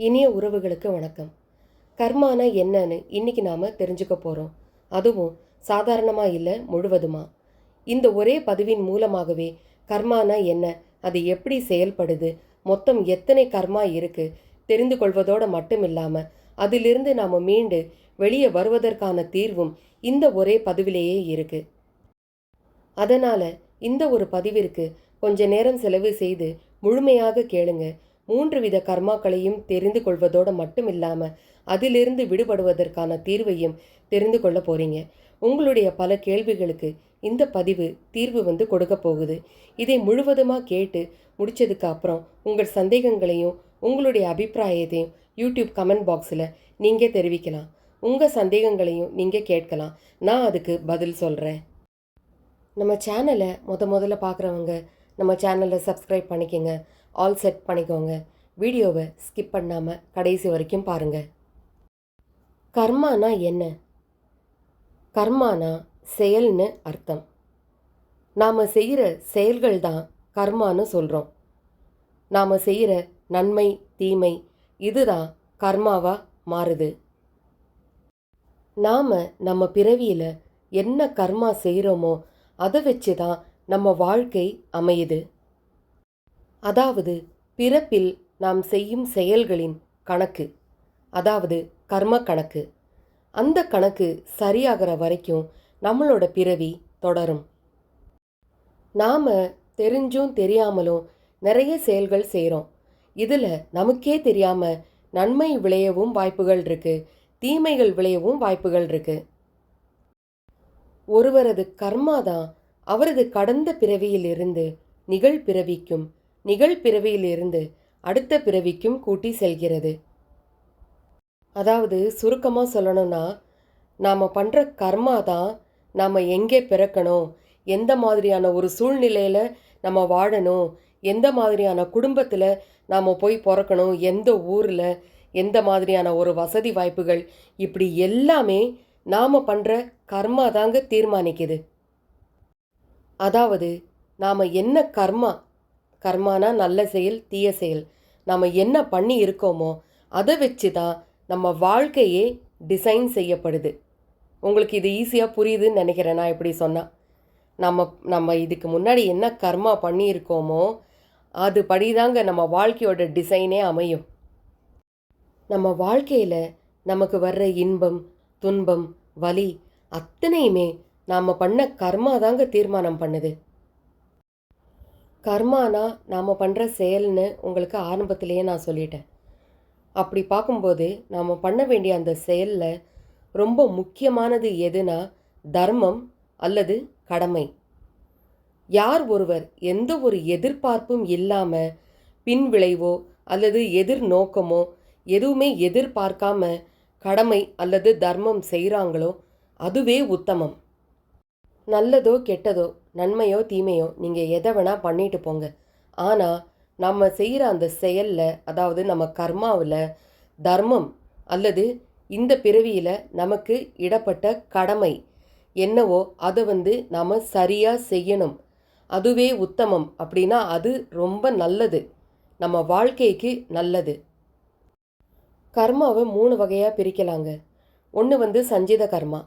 இனிய உறவுகளுக்கு வணக்கம். கர்மானா என்னன்னு இன்னைக்கு நாம தெரிஞ்சுக்க போறோம். அதுவும் சாதாரணமா இல்லை முழுவதுமா? இந்த ஒரே பதிவின் மூலமாகவே கர்மானா என்ன அது எப்படி செயல்படுது மொத்தம் எத்தனை கர்மா இருக்கு தெரிந்து கொள்வதோடு மட்டும் இல்லாமல் அதிலிருந்து நாம் மீண்டு வெளியே வருவதற்கான தீர்வும் இந்த ஒரே பதிவிலேயே இருக்கு. அதனால் இந்த ஒரு பதிவிற்கு கொஞ்ச நேரம் செலவு செய்து முழுமையாக கேளுங்க. மூன்று வித கர்மாக்களையும் தெரிந்து கொள்வதோடு மட்டும் இல்லாமல் அதிலிருந்து விடுபடுவதற்கான தீர்வையும் தெரிந்து கொள்ள போறீங்க. உங்களுடைய பல கேள்விகளுக்கு இந்த பதிவு தீர்வு வந்து கொடுக்க போகுது. இதை முழுவதுமாக கேட்டு முடித்ததுக்கு அப்புறம் உங்கள் சந்தேகங்களையும் உங்களுடைய அபிப்பிராயத்தையும் யூடியூப் கமெண்ட் பாக்ஸில் நீங்கள் தெரிவிக்கலாம். உங்கள் சந்தேகங்களையும் நீங்கள் கேட்கலாம். நான் அதுக்கு பதில் சொல்கிறேன் நம்ம சேனலை முத முதல்ல பார்க்குறவங்க நம்ம சேனலை சப்ஸ்கிரைப் பண்ணிக்கோங்க. ஆல் செட் பண்ணிக்கோங்க. வீடியோவை ஸ்கிப் பண்ணாமல் கடைசி வரைக்கும் பாருங்கள் கர்மானா என்ன? கர்மானா செயல்னு அர்த்தம். நாம் செய்கிற செயல்கள் தான் கர்மான்னு சொல்கிறோம் நாம் செய்கிற நன்மை தீமை இதுதான் கர்மாவாக மாறுது. நாம் நம்ம பிறவியில் என்ன கர்மா செய்கிறோமோ அதை வச்சு தான் நம்ம வாழ்க்கை அமையுது. அதாவது பிறப்பில் நாம் செய்யும் செயல்களின் கணக்கு அதாவது கர்ம கணக்கு. அந்த கணக்கு சரியாகிற வரைக்கும் நம்மளோட பிறவி தொடரும். நாம் தெரிஞ்சும் தெரியாமலும் நிறைய செயல்கள் செய்கிறோம் இதில் நமக்கே தெரியாமல் நன்மை விளையவும் வாய்ப்புகள் இருக்குது தீமைகள் விளையவும் வாய்ப்புகள் இருக்குது ஒருவரது கர்மா தான் அவரது கடந்த பிறவியிலிருந்து நிகழ் நிகழ்பிறவியிலிருந்து நிகழ் பிறவியிலிருந்து அடுத்த பிறவிக்கும் கூட்டி செல்கிறது. அதாவது சுருக்கமாக சொல்லணும்னா நாம் பண்ணுற கர்மா தான் நாம் எங்கே பிறக்கணும் எந்த மாதிரியான ஒரு சூழ்நிலையில் நம்ம வாழணும் எந்த மாதிரியான குடும்பத்தில் நாம் போய் பிறக்கணும் எந்த ஊரில் எந்த மாதிரியான ஒரு வசதி வாய்ப்புகள் இப்படி எல்லாமே நாம் பண்ணுற கர்மா தாங்க தீர்மானிக்குது. அதாவது நாம் என்ன கர்மா கர்மானா நல்ல செயல் தீய செயல். நம்ம என்ன பண்ணி இருக்கோமோ அதை வச்சு தான் நம்ம வாழ்க்கையே டிசைன் செய்யப்படுது. உங்களுக்கு இது ஈஸியாக புரியுதுன்னு நினைக்கிறேன் நான் இப்படி சொன்னால் நம்ம நம்ம இதுக்கு முன்னாடி என்ன கர்மா பண்ணியிருக்கோமோ அது படிதாங்க நம்ம வாழ்க்கையோட டிசைனே அமையும். நம்ம வாழ்க்கையில் நமக்கு வர்ற இன்பம் துன்பம் வலி அத்தனையுமே நாம் பண்ண கர்மா தாங்க தீர்மானம் பண்ணுது. கர்மானா நாம் பண்ணுற செயல்னு உங்களுக்கு ஆரம்பத்திலேயே நான் சொல்லிட்டேன். அப்படி பார்க்கும்போது நாம் பண்ண வேண்டிய அந்த செயலில் ரொம்ப முக்கியமானது எதுனா தர்மம் அல்லது கடமை. யார் ஒருவர் எந்த ஒரு எதிர்பார்ப்பும் இல்லாமல் பின் விளைவோ அல்லது எதிர்நோக்கமோ எதுவுமே எதிர்பார்க்காம கடமை அல்லது தர்மம் செய்கிறாங்களோ அதுவே உத்தமம். நல்லதோ கெட்டதோ நன்மையோ தீமையோ நீங்கள் எதை வேணால் பண்ணிட்டு போங்க. ஆனால் நம்ம செய்கிற அந்த செயலில் அதாவது நம்ம கர்மாவில் தர்மம் அல்லது இந்த பிறவியில் நமக்கு இடப்பட்ட கடமை என்னவோ அதை வந்து நாம் சரியாக செய்யணும். அதுவே உத்தமம் அப்படின்னா அது ரொம்ப நல்லது. நம்ம வாழ்க்கைக்கு நல்லது. கர்மாவை மூணு வகையாக பிரிக்கலாங்க. ஒன்று வந்து சஞ்சித கர்மா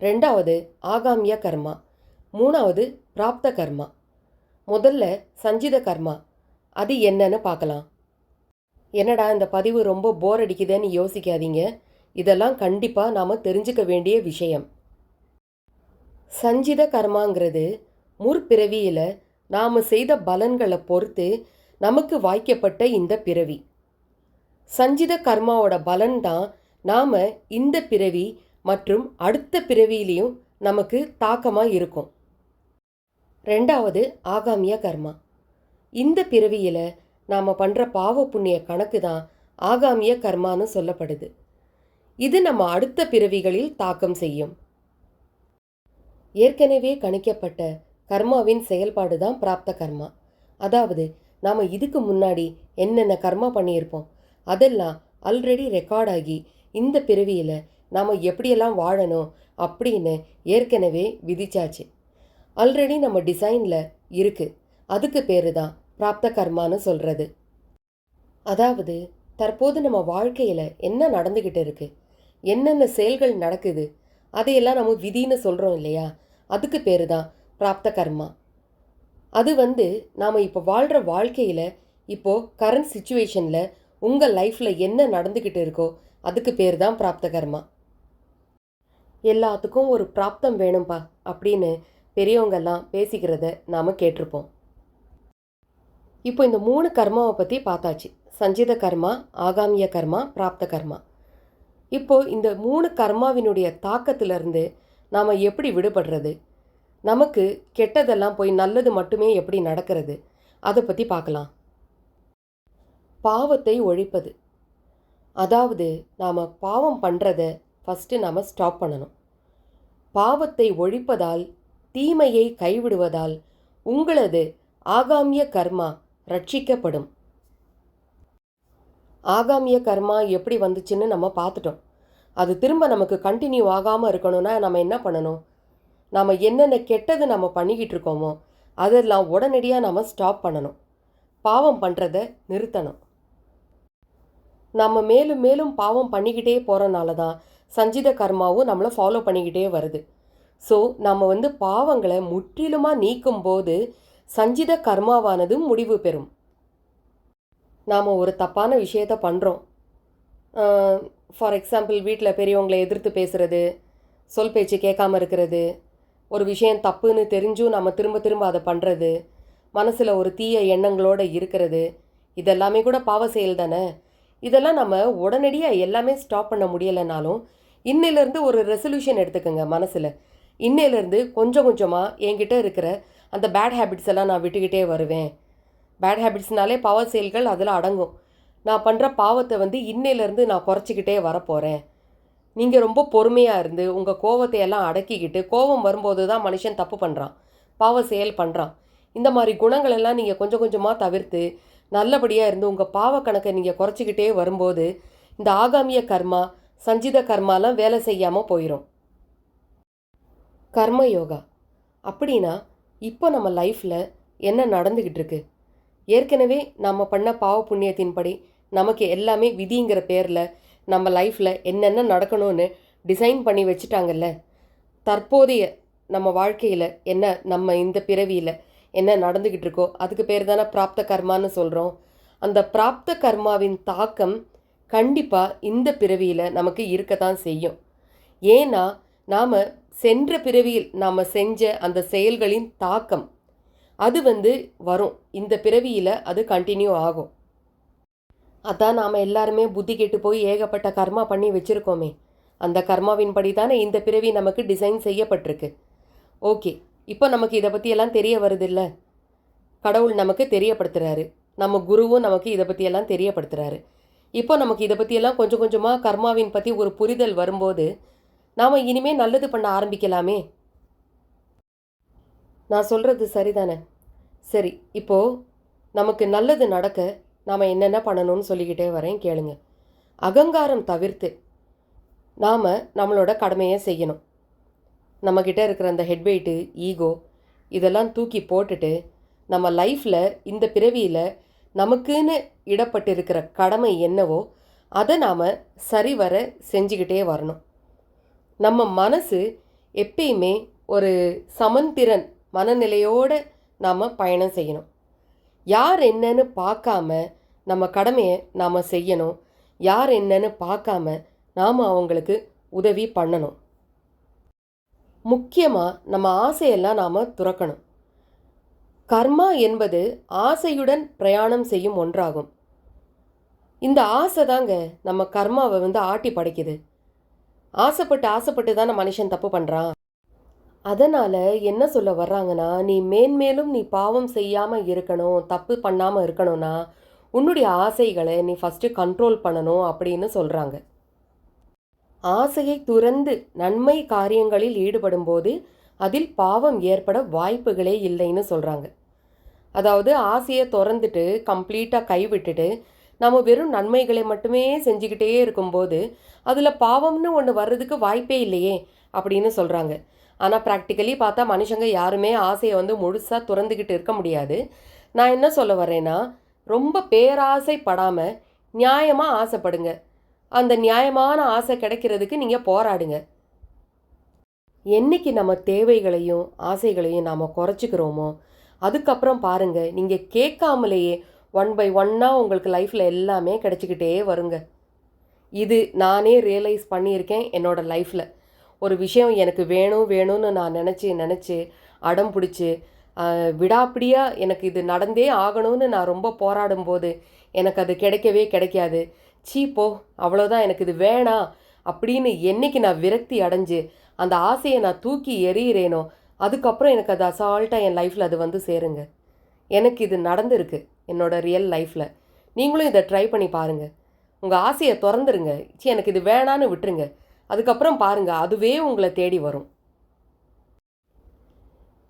ரெண்டாவது ஆகாமிய கர்மா. மூணாவது பிராப்த கர்மா. முதல்ல சஞ்சித கர்மா. அது என்னன்னு பார்க்கலாம். என்னடா இந்த பதிவு ரொம்ப போர் அடிக்குதுன்னு யோசிக்காதீங்க. இதெல்லாம் கண்டிப்பாக நாம் தெரிஞ்சுக்க வேண்டிய விஷயம். சஞ்சித கர்மாங்கிறது முற்பிறவியில் நாம் செய்த பலன்களை பொறுத்து நமக்கு வாய்க்கப்பட்ட இந்த பிறவி. சஞ்சித கர்மாவோட பலன் தான் நாம் இந்த பிறவி மற்றும் அடுத்த பிறவியிலையும் நமக்கு தாக்கமாக இருக்கும். ரெண்டாவது ஆகாமிய கர்மா. இந்த பிறவியில் நாம் பண்ணுற பாவ புண்ணிய கணக்கு தான் ஆகாமிய கர்மான்னு சொல்லப்படுது. இது நம்ம அடுத்த பிறவிகளில் தாக்கம் செய்யும். ஏற்கனவே கணிக்கப்பட்ட கர்மாவின் செயல்பாடு தான் பிராப்த கர்மா. அதாவது நாம் இதுக்கு முன்னாடி என்னென்ன கர்மா பண்ணியிருப்போம் அதெல்லாம் ஆல்ரெடி ரெக்கார்ட் ஆகி இந்த பிறவியில் நாம் எப்படியெல்லாம் வாழணும் அப்படின்னு ஏற்கனவே விதிச்சாச்சு. ஆல்ரெடி நம்ம டிசைனில் இருக்குது அதுக்கு பேர் தான் பிராப்த கர்மான்னு சொல்கிறது அதாவது தற்போது நம்ம வாழ்க்கையில் என்ன நடந்துக்கிட்டு இருக்கு? என்னென்ன செயல்கள் நடக்குது? அதையெல்லாம் நம்ம விதின்னு சொல்கிறோம் இல்லையா? அதுக்கு பேர் தான் பிராப்த கர்மா. அது வந்து நாம் இப்போ வாழ்கிற வாழ்க்கையில் இப்போது கரண்ட் சுச்சுவேஷனில் உங்கள் லைஃப்பில் என்ன நடந்துக்கிட்டு இருக்கோ அதுக்கு பேர் தான் பிராப்த கர்மா. எல்லாத்துக்கும் ஒரு பிராப்தம் வேணும்பா அப்படின்னு பெரியவங்கெல்லாம் பேசிக்கிறத நாம் கேட்டிருப்போம். இப்போ இந்த மூணு கர்மாவை பற்றி பார்த்தாச்சு. சஞ்சித கர்மா ஆகாமிய கர்மா பிராப்த கர்மா. இப்போது இந்த மூணு கர்மாவினுடைய தாக்கத்திலிருந்து நாம் எப்படி விடுபடுறது? நமக்கு கெட்டதெல்லாம் போய் நல்லது மட்டுமே எப்படி நடக்கிறது? அதை பற்றி பார்க்கலாம். பாவத்தை ஒழிப்பது. அதாவது நாம் பாவம் பண்ணுறத ஃபஸ்ட்டு நாம் ஸ்டாப் பண்ணணும். பாவத்தை ஒழிப்பதால் தீமையை கைவிடுவதால் உங்களது ஆகாமிய கர்மா ரட்சிக்கப்படும். ஆகாமிய கர்மா எப்படி வந்துச்சுன்னு நம்ம பார்த்துட்டோம். அது திரும்ப நமக்கு கண்டினியூ ஆகாமல் இருக்கணும்னா நம்ம என்ன பண்ணணும்? நாம் என்னென்ன கெட்டது நம்ம பண்ணிக்கிட்டு இருக்கோமோ அதெல்லாம் உடனடியாக நம்ம ஸ்டாப் பண்ணணும். பாவம் பண்ணுறத நிறுத்தணும். நம்ம மேலும் மேலும் பாவம் பண்ணிக்கிட்டே போகிறனால தான் சஞ்சித கர்மாவும் நம்மளை ஃபாலோ பண்ணிக்கிட்டே வருது. ஸோ நம்ம வந்து பாவங்களை முற்றிலுமாக நீக்கும் போது சஞ்சித கர்மாவானது முடிவு பெறும். நாம் ஒரு தப்பான விஷயத்த பண்ணுறோம் ஃபார் எக்ஸாம்பிள் வீட்டில் பெரியவங்களை எதிர்த்து பேசுகிறது சொல் பேச்சு கேட்காம இருக்கிறது ஒரு விஷயம் தப்புன்னு தெரிஞ்சும் நம்ம திரும்ப திரும்ப அதை பண்ணுறது மனசில் ஒரு தீய எண்ணங்களோடு இருக்கிறது இதெல்லாமே கூட பாவ செயல் தானே? இதெல்லாம் நம்ம உடனடியாக எல்லாமே ஸ்டாப் பண்ண முடியலைனாலும் இன்னிலேருந்து ஒரு ரெசல்யூஷன் எடுத்துக்கோங்க மனசில். இன்னையிலேருந்து கொஞ்சம் கொஞ்சமாக என்கிட்ட இருக்கிற அந்த பேட் ஹேபிட்ஸ் எல்லாம் நான் விட்டுக்கிட்டே வருவேன். பேட் ஹேபிட்ஸ்னாலே பாவ செயல்கள் அதில் அடங்கும். நான் பண்ணுற பாவத்தை வந்து இன்னையிலேருந்து நான் குறைச்சிக்கிட்டே வரப்போகிறேன் நீங்கள் ரொம்ப பொறுமையாக இருந்து உங்கள் கோவத்தை எல்லாம் அடக்கிக்கிட்டு கோபம் வரும்போது தான் மனுஷன் தப்பு பண்ணுறான் பாவ செயல் பண்ணுறான் இந்த மாதிரி குணங்களெல்லாம் நீங்கள் கொஞ்சம் கொஞ்சமாக தவிர்த்து நல்லபடியாக இருந்து உங்கள் பாவ கணக்கை நீங்கள் குறைச்சிக்கிட்டே வரும்போது இந்த ஆகாமிய கர்மா சஞ்சித கர்மாலாம் வேலை செய்யாமல் போயிடும் கர்ம யோகா. அப்படின்னா இப்போ நம்ம லைஃப்பில் என்ன நடந்துக்கிட்டு இருக்கு ஏற்கனவே நம்ம பண்ண பாவ புண்ணியத்தின்படி நமக்கு எல்லாமே விதிங்கிற பேரில் நம்ம லைஃப்பில் என்னென்ன நடக்கணும்னு டிசைன் பண்ணி வச்சுட்டாங்கல்ல? தற்போதைய நம்ம வாழ்க்கையில் என்ன நம்ம இந்த பிறவியில் என்ன நடந்துக்கிட்டு இருக்கோ அதுக்கு பேர் தானே பிராப்த கர்மான்னு சொல்கிறோம் அந்த பிராப்த கர்மாவின் தாக்கம் கண்டிப்பாக இந்த பிறவியில் நமக்கு இருக்க தான் செய்யும். ஏன்னா நாம் சென்ற பிறவியில் நாம் செஞ்ச அந்த செயல்களின் தாக்கம் அது வந்து வரும். இந்த பிறவியில் அது கண்டினியூ ஆகும். அதான் நாம் எல்லாருமே புத்தி கெட்டு போய் ஏகப்பட்ட கர்மா பண்ணி வச்சுருக்கோமே. அந்த கர்மாவின் படி தானே இந்த பிறவி நமக்கு டிசைன் செய்யப்பட்டிருக்கு. ஓகே இப்போ நமக்கு இதை பற்றியெல்லாம் தெரிய வருதில்ல? கடவுள் நமக்கு தெரியப்படுத்துகிறாரு நம்ம குருவும் நமக்கு இதை பற்றியெல்லாம் தெரியப்படுத்துகிறாரு இப்போ நமக்கு இதை பற்றியெல்லாம் கொஞ்சம் கொஞ்சமாக கர்மாவின் பற்றி ஒரு புரிதல் வரும்போது நாம் இனிமேல் நல்லது பண்ண ஆரம்பிக்கலாமே? நான் சொல்கிறது சரிதானே? சரி இப்போது நமக்கு நல்லது நடக்க நாம் என்னென்ன பண்ணணும்னு சொல்லிக்கிட்டே வரேன் கேளுங்க. அகங்காரம் தவிர்த்து நாம் நம்மளோட கடமையை செய்யணும். நம்மக்கிட்ட இருக்கிற அந்த ஹெட் வெயிட்டு ஈகோ இதெல்லாம் தூக்கி போட்டுட்டு நம்ம லைஃப்பில் இந்த பிறவியில் நமக்குன்னு இடப்பட்டிருக்கிற கடமை என்னவோ அதை நாம் சரிவர செஞ்சுக்கிட்டே வரணும். நம்ம மனசு எப்பயுமே ஒரு சமந்திரன் மனநிலையோடு நாம் பயணம் செய்யணும். யார் என்னன்னு பார்க்காம நம்ம கடமையை நாம் செய்யணும். யார் என்னன்னு பார்க்காம நாம் அவங்களுக்கு உதவி பண்ணணும். முக்கியமாக நம்ம ஆசையெல்லாம் நாம் துறக்கணும். கர்மா என்பது ஆசையுடன் பிரயாணம் செய்யும் ஒன்றாகும். இந்த ஆசை தாங்க நம்ம கர்மாவை வந்து ஆட்டி படைக்குது. ஆசைப்பட்டு ஆசைப்பட்டு தானே மனுஷன் தப்பு பண்ணுறான் அதனால் என்ன சொல்ல வர்றாங்கன்னா நீ மேன்மேலும் நீ பாவம் செய்யாமல் இருக்கணும் தப்பு பண்ணாமல் இருக்கணும்னா உன்னுடைய ஆசைகளை நீ ஃபஸ்ட்டு கண்ட்ரோல் பண்ணணும் அப்படின்னு சொல்கிறாங்க ஆசையை துறந்து நன்மை காரியங்களில் ஈடுபடும்போது அதில் பாவம் ஏற்பட வாய்ப்புகளே இல்லைன்னு சொல்கிறாங்க அதாவது ஆசையை திறந்துட்டு கம்ப்ளீட்டாக கைவிட்டுட்டு நம்ம வெறும் நன்மைகளை மட்டுமே செஞ்சுக்கிட்டே இருக்கும்போது அதில் பாவம்னு ஒன்று வர்றதுக்கு வாய்ப்பே இல்லையே அப்படின்னு சொல்கிறாங்க ஆனால் ப்ராக்டிக்கலி பார்த்தா மனுஷங்க யாருமே ஆசையை வந்து முழுசாக துறந்துக்கிட்டு இருக்க முடியாது. நான் என்ன சொல்ல வரேன்னா ரொம்ப பேராசைப்படாமல் நியாயமாக ஆசைப்படுங்க. அந்த நியாயமான ஆசை கிடைக்கிறதுக்கு நீங்கள் போராடுங்க. என்னைக்கு நம்ம தேவைகளையும் ஆசைகளையும் நாம் குறைச்சிக்கிறோமோ அதுக்கப்புறம் பாருங்கள் நீங்கள் கேட்காமலேயே ஒன் பை ஒன்னாக உங்களுக்கு லைஃப்பில் எல்லாமே கிடச்சிக்கிட்டே வருங்க. இது நானே ரியலைஸ் பண்ணியிருக்கேன் என்னோடய லைஃப்பில் ஒரு விஷயம் எனக்கு வேணும் வேணும்னு நான் நினச்சி நினச்சி அடம் பிடிச்சி விடாப்பிடியாக எனக்கு இது நடந்தே ஆகணும்னு நான் ரொம்ப போராடும் போது எனக்கு அது கிடைக்கவே கிடைக்காது. சீப்போ அவ்வளோதான் எனக்கு இது வேணாம் அப்படின்னு என்னைக்கு நான் விரக்தி அடைஞ்சு அந்த ஆசையை நான் தூக்கி எறிகிறேனோ அதுக்கப்புறம் எனக்கு அது அசால்ட்டாக என் லைஃப்பில் அது வந்து சேருங்க. எனக்கு இது நடந்திருக்கு என்னோடய ரியல் லைஃப்பில் நீங்களும் இதை ட்ரை பண்ணி பாருங்கள் உங்கள் ஆசையை திறந்துருங்க. சி எனக்கு இது வேணான்னு விட்டுருங்க. அதுக்கப்புறம் பாருங்கள் அதுவே உங்களை தேடி வரும்.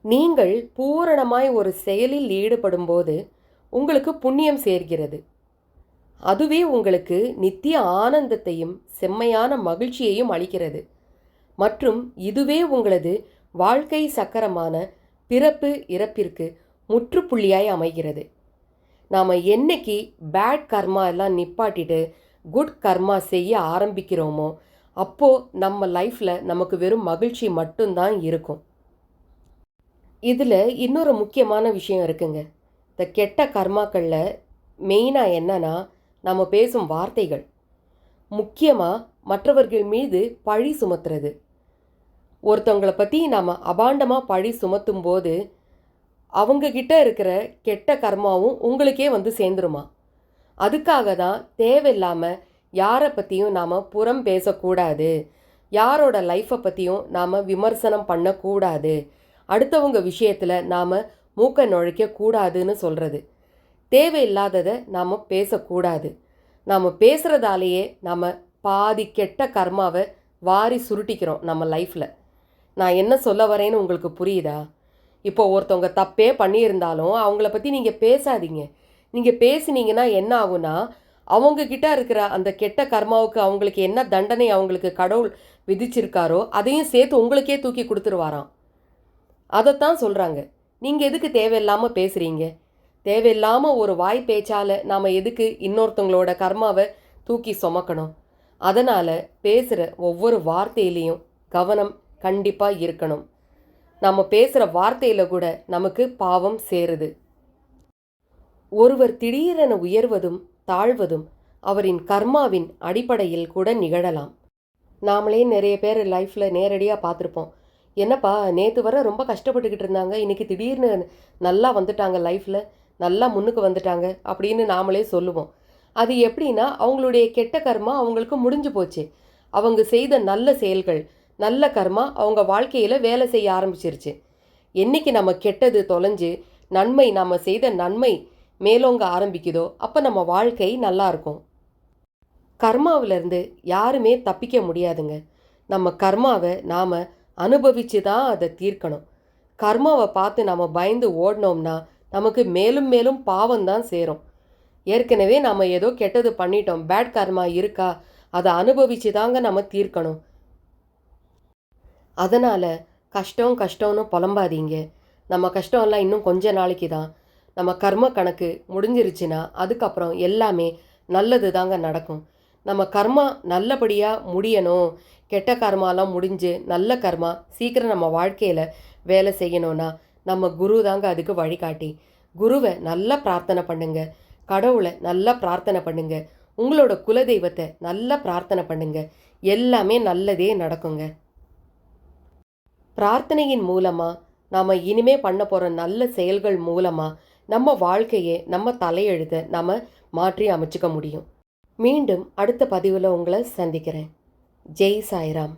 நீங்கள் பூரணமாய் ஒரு செயலில் ஈடுபடும்போது உங்களுக்கு புண்ணியம் சேர்கிறது. அதுவே உங்களுக்கு நித்திய ஆனந்தத்தையும் செம்மையான மகிழ்ச்சியையும் அளிக்கிறது. மற்றும் இதுவே உங்களது வாழ்க்கை சக்கரமான பிறப்பு இறப்பிற்கு முற்றுப்புள்ளியாய் அமைகிறது. நாம் என்னைக்கு பேட் கர்மா எல்லாம் நிப்பாட்டிட்டு குட் கர்மா செய்ய ஆரம்பிக்கிறோமோ அப்போது நம்ம லைஃப்பில் நமக்கு வெறும் மகிழ்ச்சி மட்டும்தான் இருக்கும். இதில் இன்னொரு முக்கியமான விஷயம் இருக்குங்க. இந்த கெட்ட கர்மாக்களில் மெயினாக என்னன்னா நம்ம பேசும் வார்த்தைகள். முக்கியமாக மற்றவர்கள் மீது பழி சுமத்துறது. ஒருத்தவங்களை பற்றி நாம் அபாண்டமாக பழி சுமத்தும் போது அவங்கக்கிட்ட இருக்கிற கெட்ட கர்மாவும் உங்களுக்கே வந்து சேர்ந்துருமா? அதுக்காக தான் தேவையில்லாமல் யாரை பற்றியும் நாம் புறம் பேசக்கூடாது. யாரோட லைஃப்பை பற்றியும் நாம் விமர்சனம் பண்ணக்கூடாது. அடுத்தவங்க விஷயத்தில் நாம் மூக்க நுழைக்கக்கூடாதுன்னு சொல்கிறது தேவையில்லாததை நாம் பேசக்கூடாது. நாம் பேசுகிறதாலேயே நம்ம பாதி கெட்ட கர்மாவை வாரி சுருட்டிக்கிறோம் நம்ம லைஃப்பில் நான் என்ன சொல்ல வரேன்னு உங்களுக்கு புரியுதா? இப்போ ஒருத்தவங்க தப்பே பண்ணியிருந்தாலும் அவங்கள பற்றி நீங்கள் பேசாதீங்க. நீங்கள் பேசுனீங்கன்னா என்ன ஆகும்னா அவங்கக்கிட்ட இருக்கிற அந்த கெட்ட கர்மாவுக்கு அவங்களுக்கு என்ன தண்டனை அவங்களுக்கு கடவுள் விதிச்சிருக்காரோ அதையும் சேர்த்து உங்களுக்கே தூக்கி கொடுத்துருவாராம். அதைத்தான் சொல்கிறாங்க நீங்கள் எதுக்கு தேவையில்லாமல் பேசுகிறீங்க தேவையில்லாமல் ஒரு வாய் பேச்சால் நாம் எதுக்கு இன்னொருத்தவங்களோட கர்மாவை தூக்கி சுமக்கணும்? அதனால் பேசுகிற ஒவ்வொரு வார்த்தையிலையும் கவனம் கண்டிப்பாக இருக்கணும். நம்ம பேசுகிற வார்த்தையில் கூட நமக்கு பாவம் சேருது. ஒருவர் திடீரென உயர்வதும் தாழ்வதும் அவரின் கர்மாவின் அடிப்படையில் கூட நிகழலாம். நாமளே நிறைய பேர் லைஃப்பில் நேரடியாக பார்த்துருப்போம் என்னப்பா நேற்று வர ரொம்ப கஷ்டப்பட்டுக்கிட்டு இருந்தாங்க இன்றைக்கி திடீர்னு நல்லா வந்துட்டாங்க லைஃப்பில் நல்லா முன்னுக்கு வந்துட்டாங்க அப்படின்னு நாமளே சொல்லுவோம். அது எப்படின்னா அவங்களுடைய கெட்ட கர்மா அவங்களுக்கு முடிஞ்சு போச்சு. அவங்க செய்த நல்ல செயல்கள் நல்ல கர்மா அவங்க வாழ்க்கையில் வேலை செய்ய ஆரம்பிச்சிருச்சு. என்னைக்கு நம்ம கெட்டது தொலைஞ்சு நன்மை நம்ம செய்த நன்மை மேலோங்க ஆரம்பிக்குதோ அப்போ நம்ம வாழ்க்கை நல்லா இருக்கும். கர்மாவிலேருந்து யாருமே தப்பிக்க முடியாதுங்க. நம்ம கர்மாவை நாம் அனுபவித்து தான் அதை தீர்க்கணும். கர்மாவை பார்த்து நம்ம பயந்து ஓடினோம்னா நமக்கு மேலும் மேலும் பாவம் தான் சேரும். ஏற்கனவே நம்ம ஏதோ கெட்டது பண்ணிட்டோம். பேட் கர்மா இருக்கா? அதை அனுபவித்து தாங்க நம்ம தீர்க்கணும். அதனால் கஷ்டம் கஷ்டம்னு புலம்பாதீங்க. நம்ம கஷ்டம்லாம் இன்னும் கொஞ்ச நாளைக்கு தான். நம்ம கர்ம கணக்கு முடிஞ்சிருச்சுன்னா அதுக்கப்புறம் எல்லாமே நல்லது தாங்க நடக்கும். நம்ம கர்மா நல்லபடியாக முடியணும். கெட்ட கர்மாலாம் முடிஞ்சு நல்ல கர்மா சீக்கிரம் நம்ம வாழ்க்கையில் வேலை செய்யணும்னா நம்ம குரு தாங்க அதுக்கு வழிகாட்டி. குருவை நல்லா பிரார்த்தனை பண்ணுங்க. கடவுளை நல்லா பிரார்த்தனை பண்ணுங்க. உங்களோட குலதெய்வத்தை நல்லா பிரார்த்தனை பண்ணுங்க. எல்லாமே நல்லதே நடக்குங்க. பிரார்த்தனையின் மூலமாக நாம் இனிமே பண்ண போகிற நல்ல செயல்கள் மூலமாக நம்ம வாழ்க்கையை நம்ம தலையெழுத நம்ம மாற்றி அமைச்சிக்க முடியும். மீண்டும் அடுத்த பதிவில் உங்களை சந்திக்கிறேன். ஜெய் சாய்ராம்.